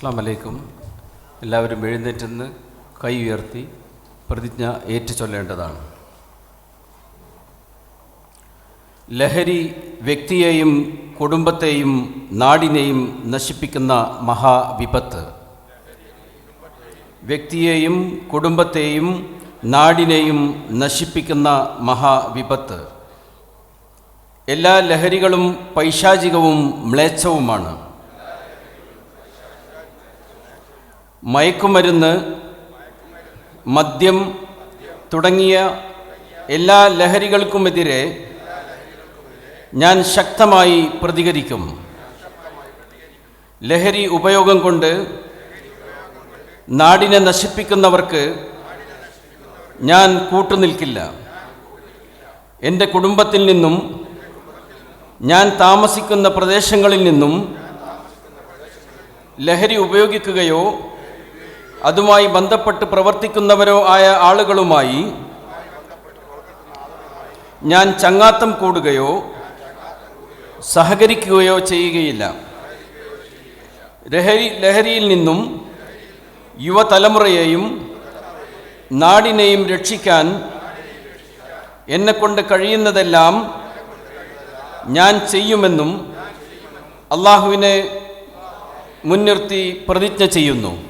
അസ്സാം വലൈക്കും എല്ലാവരും എഴുന്നേറ്റെന്ന് കൈ ഉയർത്തി പ്രതിജ്ഞ ഏറ്റു ചൊല്ലേണ്ടതാണ് ലഹരി വ്യക്തിയെയും കുടുംബത്തെയും നാടിനെയും നശിപ്പിക്കുന്ന മഹാവിപത്ത് വ്യക്തിയെയും കുടുംബത്തെയും നാടിനെയും നശിപ്പിക്കുന്ന മഹാവിപത്ത് എല്ലാ ലഹരികളും പൈശാചികവും മ്ലേച്ഛവുമാണ്. മയക്കുമരുന്ന് മദ്യം തുടങ്ങിയ എല്ലാ ലഹരികൾക്കുമെതിരെ ഞാൻ ശക്തമായി പ്രതികരിക്കും. ലഹരി ഉപയോഗം കൊണ്ട് നാടിനെ നശിപ്പിക്കുന്നവർക്ക് ഞാൻ കൂട്ടുനിൽക്കില്ല. എന്റെ കുടുംബത്തിൽ നിന്നും ഞാൻ താമസിക്കുന്ന പ്രദേശങ്ങളിൽ നിന്നും ലഹരി ഉപയോഗിക്കുകയോ അതുമായി ബന്ധപ്പെട്ട് പ്രവർത്തിക്കുന്നവരോ ആയ ആളുകളുമായി ഞാൻ ചങ്ങാത്തം കൂടുകയോ സഹകരിക്കുകയോ ചെയ്യുകയില്ല. ലഹരി ലഹരിയിൽ നിന്നും യുവതലമുറയെയും നാടിനെയും രക്ഷിക്കാൻ എന്നെക്കൊണ്ട് കഴിയുന്നതെല്ലാം ഞാൻ ചെയ്യുമെന്നും അള്ളാഹുവിനെ മുൻനിർത്തി പ്രതിജ്ഞ ചെയ്യുന്നു.